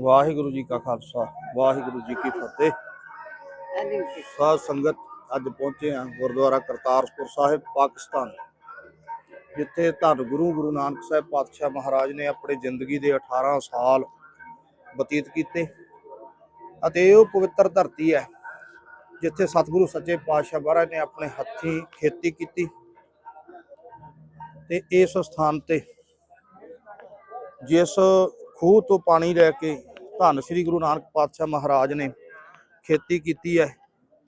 ਵਾਹਿਗੁਰੂ ਜੀ ਕਾ ਖਾਲਸਾ, ਵਾਹਿਗੁਰੂ ਜੀ ਕੀ ਫਤਿਹ। ਸਾਧ ਸੰਗਤ ਅੱਜ ਪਹੁੰਚੇ ਹਾਂ ਗੁਰਦੁਆਰਾ ਕਰਤਾਰਪੁਰ ਸਾਹਿਬ, ਪਾਕਿਸਤਾਨ। ਜਿੱਥੇ ਧੰਨ ਗੁਰੂ ਗੁਰੂ ਨਾਨਕ ਸਾਹਿਬ ਪਾਤਸ਼ਾਹ ਮਹਾਰਾਜ ਨੇ ਆਪਣੀ ਜ਼ਿੰਦਗੀ ਦੇ 18 ਸਾਲ ਬਤੀਤ ਕੀਤੇ। ਅਤੇ ਇਹ ਉਹ ਪਵਿੱਤਰ ਧਰਤੀ ਹੈ, ਜਿੱਥੇ ਸਤਿਗੁਰੂ ਸੱਚੇ ਪਾਤਸ਼ਾਹ ਮਹਾਰਾਜ ਨੇ ਆਪਣੇ ਹੱਥੀਂ ਖੇਤੀ ਕੀਤੀ। ਤੇ ਇਸ ਸਥਾਨ ਤੇ ਜਿਸ ਖੂਹ ਤੋਂ ਪਾਣੀ ਲੈ ਕੇ ਧੰਨ ਸ੍ਰੀ ਗੁਰੂ ਨਾਨਕ ਪਾਤਸ਼ਾਹ ਮਹਾਰਾਜ ਨੇ ਖੇਤੀ ਕੀਤੀ ਹੈ,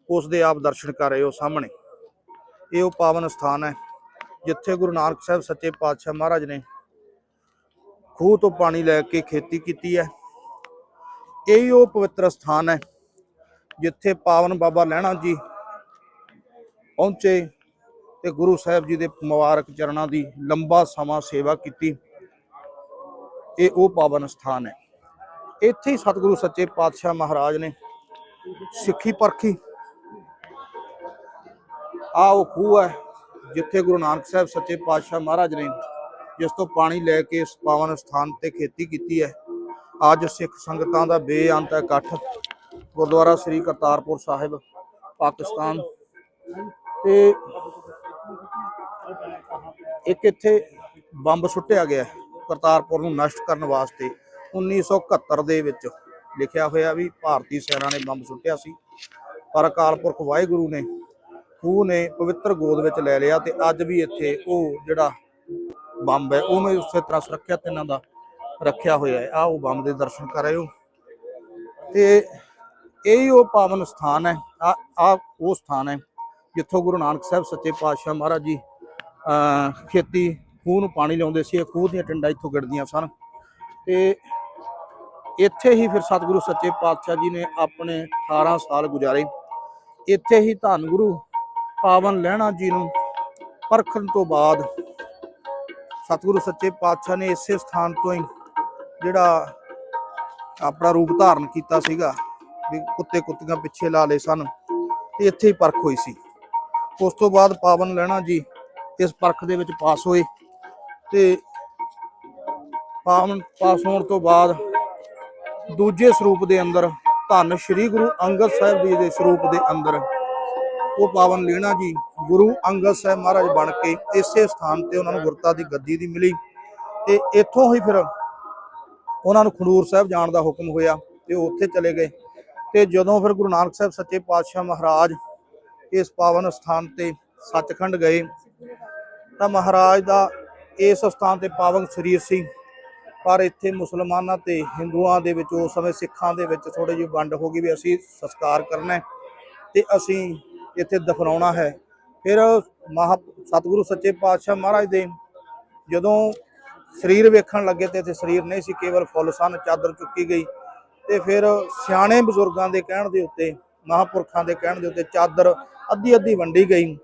ਉਸ ਦੇ ਆਪ ਦਰਸ਼ਨ ਕਰ ਰਹੇ ਹੋ ਸਾਹਮਣੇ। ਇਹ ਉਹ ਪਾਵਨ ਸਥਾਨ ਹੈ, ਜਿੱਥੇ ਗੁਰੂ ਨਾਨਕ ਸਾਹਿਬ ਸੱਚੇ ਪਾਤਸ਼ਾਹ ਮਹਾਰਾਜ ਨੇ ਖੂਹ ਤੋਂ ਪਾਣੀ ਲੈ ਕੇ ਖੇਤੀ ਕੀਤੀ ਹੈ। ਇਹ ਉਹ ਪਵਿੱਤਰ ਸਥਾਨ ਹੈ, ਜਿੱਥੇ ਪਾਵਨ ਬਾਬਾ ਲਹਿਣਾ ਜੀ ਪਹੁੰਚੇ ਤੇ ਗੁਰੂ ਸਾਹਿਬ ਜੀ ਦੇ ਮੁਬਾਰਕ ਚਰਨਾਂ ਦੀ ਲੰਬਾ ਸਮਾਂ ਸੇਵਾ ਕੀਤੀ। ਇਹ ਉਹ ਪਾਵਨ ਸਥਾਨ ਹੈ। ਇੱਥੇ ਹੀ ਸਤਿਗੁਰੂ ਸੱਚੇ ਪਾਤਸ਼ਾਹ ਮਹਾਰਾਜ ਨੇ ਸਿੱਖੀ ਪਰਖੀ। ਆ ਉਹ ਖੂਹ ਹੈ ਜਿੱਥੇ ਗੁਰੂ ਨਾਨਕ ਸਾਹਿਬ ਸੱਚੇ ਪਾਤਸ਼ਾਹ ਮਹਾਰਾਜ ਨੇ ਜਿਸ ਤੋਂ ਪਾਣੀ ਲੈ ਕੇ ਇਸ ਪਾਵਨ ਸਥਾਨ ਤੇ ਖੇਤੀ ਕੀਤੀ ਹੈ। ਅੱਜ ਸਿੱਖ ਸੰਗਤਾਂ ਦਾ ਬੇਅੰਤ ਇਕੱਠ ਗੁਰਦੁਆਰਾ ਸ੍ਰੀ ਕਰਤਾਰਪੁਰ ਸਾਹਿਬ, ਪਾਕਿਸਤਾਨ। ਤੇ ਇੱਕ ਇੱਥੇ ਬੰਬ ਸੁੱਟਿਆ ਗਿਆ ਹੈ। ਕਰਤਾਰਪੁਰ ਨੂੰ ਨਸ਼ਟ ਕਰਨ ਵਾਸਤੇ 1971 ਦੇ ਵਿੱਚ ਲਿਖਿਆ ਹੋਇਆ ਵੀ ਭਾਰਤੀ ਸੈਨਾ ਨੇ ਬੰਬ ਸੁੱਟਿਆ ਸੀ। ਪਰ ਅਕਾਲ ਪੁਰਖ ਵਾਹਿਗੁਰੂ ਨੇ ਖੂਹ ਨੇ ਪਵਿੱਤਰ ਗੋਦ ਵਿੱਚ ਲੈ ਲਿਆ ਤੇ ਅੱਜ ਵੀ ਇੱਥੇ ਉਹ ਜਿਹੜਾ ਬੰਬ ਹੈ ਉਹ ਮੈਂ ਉਸੇ ਤਰ੍ਹਾਂ ਸੁਰੱਖਿਅਤ ਇਹਨਾਂ ਦਾ ਰੱਖਿਆ ਹੋਇਆ ਹੈ। ਆ ਉਹ ਬੰਬ ਦੇ ਦਰਸ਼ਨ ਕਰ ਰਹੇ ਹੋ। ਤੇ ਇਹ ਹੀ ਉਹ ਪਾਵਨ ਸਥਾਨ ਹੈ ਆ ਆ ਉਹ ਸਥਾਨ ਹੈ ਜਿੱਥੋਂ ਗੁਰੂ ਨਾਨਕ ਸਾਹਿਬ ਸੱਚੇ ਪਾਤਸ਼ਾਹ ਮਹਾਰਾਜ ਜੀ ਖੇਤੀ ਖੂਹ ਨੂੰ ਪਾਣੀ ਲਿਆਉਂਦੇ ਸੀ, ਇਹ ਖੂਹ ਦੀਆਂ ਟਿੰਡਾਂ ਇੱਥੋਂ ਗਿਰਦੀਆਂ ਸਨ। ਤੇ ਇੱਥੇ ਹੀ ਫਿਰ ਸਤਿਗੁਰੂ ਸੱਚੇ ਪਾਤਸ਼ਾਹ ਜੀ ਨੇ ਆਪਣੇ 18 ਸਾਲ ਗੁਜ਼ਾਰੇ। ਇੱਥੇ ਹੀ ਧੰਨ ਗੁਰੂ ਪਾਵਨ ਲਹਿਣਾ ਜੀ ਨੂੰ ਪਰਖਣ ਤੋਂ ਬਾਅਦ ਸਤਿਗੁਰੂ ਸੱਚੇ ਪਾਤਸ਼ਾਹ ਨੇ ਇਸੇ ਸਥਾਨ ਤੋਂ ਹੀ ਜਿਹੜਾ ਆਪਣਾ ਰੂਪ ਧਾਰਨ ਕੀਤਾ ਸੀਗਾ, ਵੀ ਕੁੱਤੇ ਕੁੱਤੀਆਂ ਪਿੱਛੇ ਲਾ ਲਏ ਸਨ ਤੇ ਇੱਥੇ ਹੀ ਪਰਖ ਹੋਈ ਸੀ। ਉਸ ਤੋਂ ਬਾਅਦ ਪਾਵਨ ਲਹਿਣਾ ਜੀ ਇਸ ਪਰਖ ਦੇ ਵਿੱਚ ਪਾਸ ਹੋਏ। ਤੇ ਪਾਵਨ ਪਾਸ ਹੋਣ ਤੋਂ ਬਾਅਦ ਦੂਜੇ ਸਰੂਪ ਦੇ ਅੰਦਰ ਧੰਨ ਸ਼੍ਰੀ ਗੁਰੂ ਅੰਗਦ ਸਾਹਿਬ ਜੀ ਦੇ ਸਰੂਪ ਦੇ ਅੰਦਰ ਉਹ ਪਾਵਨ ਲੈਣਾ ਜੀ ਗੁਰੂ ਅੰਗਦ ਸਾਹਿਬ ਮਹਾਰਾਜ ਬਣ ਕੇ ਇਸੇ ਸਥਾਨ ਤੇ ਉਹਨਾਂ ਨੂੰ ਗੁਰਤਾ ਦੀ ਗੱਦੀ ਦੀ ਮਿਲੀ ਤੇ ਇੱਥੋਂ ਹੀ ਫਿਰ ਉਹਨਾਂ ਨੂੰ ਖਡੂਰ ਸਾਹਿਬ ਜਾਣ ਦਾ ਹੁਕਮ ਹੋਇਆ ਤੇ ਉਹ ਉੱਥੇ ਚਲੇ ਗਏ ਤੇ ਜਦੋਂ ਫਿਰ ਗੁਰੂ ਨਾਨਕ ਸਾਹਿਬ ਸੱਚੇ ਪਾਤਸ਼ਾਹ ਮਹਾਰਾਜ ਇਸ ਪਾਵਨ ਸਥਾਨ ਤੇ ਸੱਚਖੰਡ ਗਏ ਤਾਂ ਮਹਾਰਾਜ ਦਾ ਇਸ ਸਥਾਨ ਤੇ ਪਾਵਨ ਸਰੀਰ ਸੀ। ਪਰ ਇੱਥੇ ਮੁਸਲਮਾਨਾਂ ਤੇ ਹਿੰਦੂਆਂ ਦੇ ਵਿੱਚ ਉਸ ਸਮੇਂ ਸਿੱਖਾਂ ਦੇ ਵਿੱਚ ਥੋੜੀ ਜਿਹੀ ਵੰਡ ਹੋ ਗਈ ਵੀ ਅਸੀਂ ਸੰਸਕਾਰ ਕਰਨਾ ਹੈ ਤੇ ਅਸੀਂ ਇੱਥੇ ਦਫਨਾਉਣਾ ਹੈ। ਫਿਰ ਮਹਾ ਸਤਿਗੁਰੂ ਸੱਚੇ ਪਾਤਸ਼ਾਹ ਮਹਾਰਾਜ ਦੇ ਜਦੋਂ ਸਰੀਰ ਵੇਖਣ ਲੱਗੇ ਤੇ ਇੱਥੇ ਸਰੀਰ ਨਹੀਂ ਸੀ, ਕੇਵਲ ਫੁੱਲ ਸਨ, ਚਾਦਰ ਚੁੱਕੀ ਗਈ। ਤੇ ਫਿਰ ਸਿਆਣੇ ਬਜ਼ੁਰਗਾਂ ਦੇ ਕਹਿਣ ਦੇ ਉੱਤੇ, ਮਹਾਪੁਰਖਾਂ ਦੇ ਕਹਿਣ ਦੇ ਉੱਤੇ ਚਾਦਰ ਅੱਧੀ ਅੱਧੀ ਵੰਡੀ ਗਈ।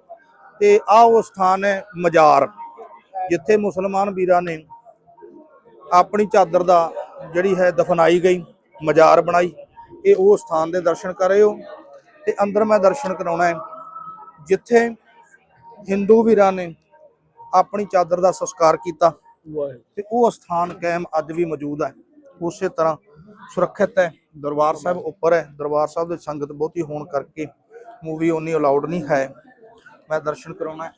ਤੇ ਆ ਉਹ ਸਥਾਨ ਹੈ ਮਜ਼ਾਰ। ਜਿੱਥੇ ਮੁਸਲਮਾਨ ਵੀਰਾਂ ਨੇ ਆਪਣੀ ਚਾਦਰ ਦਾ ਜਿਹੜੀ ਹੈ ਦਫਨਾਈ ਗਈ, ਮਜ਼ਾਰ ਬਣਾਈ, ਇਹ ਉਹ ਸਥਾਨ ਦੇ ਦਰਸ਼ਨ ਕਰ ਰਹੇ ਹੋ ਤੇ ਅੰਦਰ ਮੈਂ ਦਰਸ਼ਨ ਕਰਾਉਣਾ ਹੈ। ਜਿੱਥੇ ਹਿੰਦੂ ਵੀਰਾਂ ਨੇ ਆਪਣੀ ਚਾਦਰ ਦਾ ਸੰਸਕਾਰ ਕੀਤਾ ਤੇ ਉਹ ਸਥਾਨ ਕਾਇਮ ਅੱਜ ਵੀ ਮੌਜੂਦ ਹੈ। ਉਸੇ ਤਰ੍ਹਾਂ ਸੁਰੱਖਿਅਤ ਹੈ, ਦਰਬਾਰ ਸਾਹਿਬ ਉੱਪਰ ਹੈ। ਦਰਬਾਰ ਸਾਹਿਬ ਦੇ ਸੰਗਤ ਬਹੁਤੀ ਹੋਣ ਕਰਕੇ ਮੂਵੀ ਉਨੀ ਅਲਾਉਡ ਨਹੀਂ ਹੈ। ਮੈਂ ਦਰਸ਼ਨ ਕਰਾਉਣਾ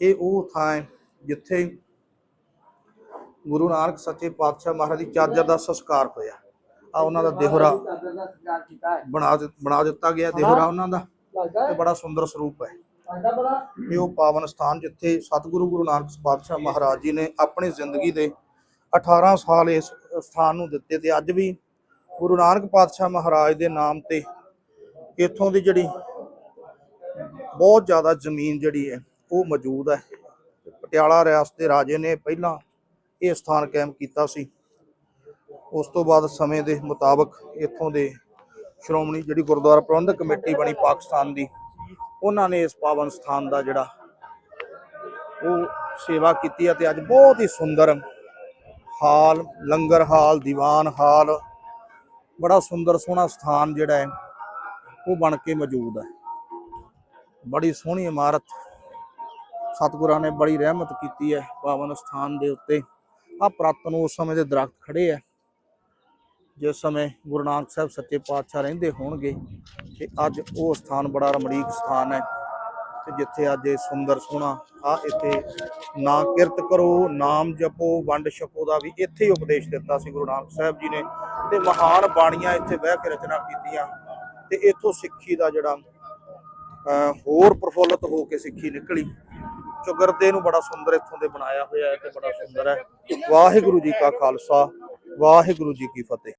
ਇਹ ਉਹ ਥਾਂ ਹੈ ਜਿੱਥੇ ਗੁਰੂ ਨਾਨਕ ਸੱਚੇ ਪਾਤਸ਼ਾਹ ਮਹਾਰਾਜ ਦੀ ਚਾਦਰ ਦਾ ਸੰਸਕਾਰ ਹੋਇਆ। ਆ ਉਹਨਾਂ ਦਾ ਦੇਹਰਾ ਬਣਾ ਦਿੱਤ- ਬਣਾ ਦਿੱਤਾ ਗਿਆ ਦੇਹਰਾ ਉਹਨਾਂ ਦਾ ਤੇ ਬੜਾ ਸੁੰਦਰ ਸਰੂਪ ਹੈ। ਇਹ ਉਹ ਪਾਵਨ ਸਥਾਨ ਜਿੱਥੇ ਸਤਿਗੁਰੂ ਗੁਰੂ ਨਾਨਕ ਪਾਤਸ਼ਾਹ ਮਹਾਰਾਜ ਜੀ ਨੇ ਆਪਣੀ ਜ਼ਿੰਦਗੀ ਦੇ 18 ਸਾਲ ਇਸ ਸਥਾਨ ਨੂੰ ਦਿੱਤੇ ਤੇ ਅੱਜ ਵੀ ਗੁਰੂ ਨਾਨਕ ਪਾਤਸ਼ਾਹ ਮਹਾਰਾਜ ਦੇ ਨਾਮ ਤੇ ਇੱਥੋਂ ਦੀ ਜਿਹੜੀ ਬਹੁਤ ਜ਼ਿਆਦਾ ਜ਼ਮੀਨ ਜਿਹੜੀ ਹੈ, ਉਹ ਮੌਜੂਦ ਹੈ। ਪਟਿਆਲਾ ਰਿਆਸਤ ਦੇ ਰਾਜੇ ਨੇ ਪਹਿਲਾਂ ਇਹ ਸਥਾਨ ਕਾਇਮ ਕੀਤਾ ਸੀ। ਉਸ ਤੋਂ ਬਾਅਦ ਸਮੇਂ ਦੇ ਮੁਤਾਬਕ ਇੱਥੋਂ ਦੇ ਸ਼੍ਰੋਮਣੀ ਜਿਹੜੀ ਗੁਰਦੁਆਰਾ ਪ੍ਰਬੰਧਕ ਕਮੇਟੀ ਬਣੀ ਪਾਕਿਸਤਾਨ ਦੀ, ਉਹਨਾਂ ਨੇ ਇਸ ਪਾਵਨ ਸਥਾਨ ਦਾ ਜਿਹੜਾ ਉਹ ਸੇਵਾ ਕੀਤੀ ਹੈ ਤੇ ਅੱਜ ਬਹੁਤ ਹੀ ਸੁੰਦਰ ਹਾਲ, ਲੰਗਰ ਹਾਲ, ਦੀਵਾਨ ਹਾਲ, ਬੜਾ ਸੁੰਦਰ ਸੋਹਣਾ ਸਥਾਨ ਜਿਹੜਾ ਹੈ, ਉਹ ਬਣ ਕੇ ਮੌਜੂਦ ਹੈ। ਬੜੀ ਸੋਹਣੀ ਇਮਾਰਤ ਸਤਿਗੁਰਾਂ ਨੇ ਬੜੀ ਰਹਿਮਤ ਕੀਤੀ ਹੈ ਪਾਵਨ ਸਥਾਨ ਦੇ ਉੱਤੇ। ਆ ਪ੍ਰਾਤਨ ਉਸ ਸਮੇਂ ਦੇ ਦਰਖਤ ਖੜੇ ਆ, ਜਿਸ ਸਮੇਂ ਗੁਰੂ ਨਾਨਕ ਸਾਹਿਬ ਸੱਚੇ ਪਾਤਸ਼ਾਹ ਰਹਿੰਦੇ ਹੋਣਗੇ ਤੇ ਅੱਜ ਉਹ ਸਥਾਨ ਬੜਾ ਰਮਣੀਕ ਸਥਾਨ ਹੈ ਤੇ ਜਿੱਥੇ ਅੱਜ ਇਹ ਸੁੰਦਰ ਸੋਹਣਾ ਆ ਇੱਥੇ ਨਾ ਕਿਰਤ ਕਰੋ, ਨਾਮ ਜਪੋ, ਵੰਡ ਛਕੋ ਦਾ ਵੀ ਇੱਥੇ ਹੀ ਉਪਦੇਸ਼ ਦਿੱਤਾ ਸੀ ਗੁਰੂ ਨਾਨਕ ਸਾਹਿਬ ਜੀ ਨੇ ਤੇ ਮਹਾਨ ਬਾਣੀਆਂ ਇੱਥੇ ਬਹਿ ਕੇ ਰਚਨਾ ਕੀਤੀਆਂ ਤੇ ਇੱਥੋਂ ਸਿੱਖੀ ਦਾ ਜਿਹੜਾ ਹੋਰ ਪ੍ਰਫੁੱਲਤ ਹੋ ਕੇ ਸਿੱਖੀ ਨਿਕਲੀ। ਚੁਗਰਦੇ ਨੂੰ ਬੜਾ ਸੁੰਦਰ ਇੱਥੋਂ ਦੇ ਬਣਾਇਆ ਹੋਇਆ ਹੈ ਤੇ ਬੜਾ ਸੁੰਦਰ ਹੈ। ਵਾਹਿਗੁਰੂ ਜੀ ਕਾ ਖਾਲਸਾ, ਵਾਹਿਗੁਰੂ ਜੀ ਕੀ ਫਤਿਹ।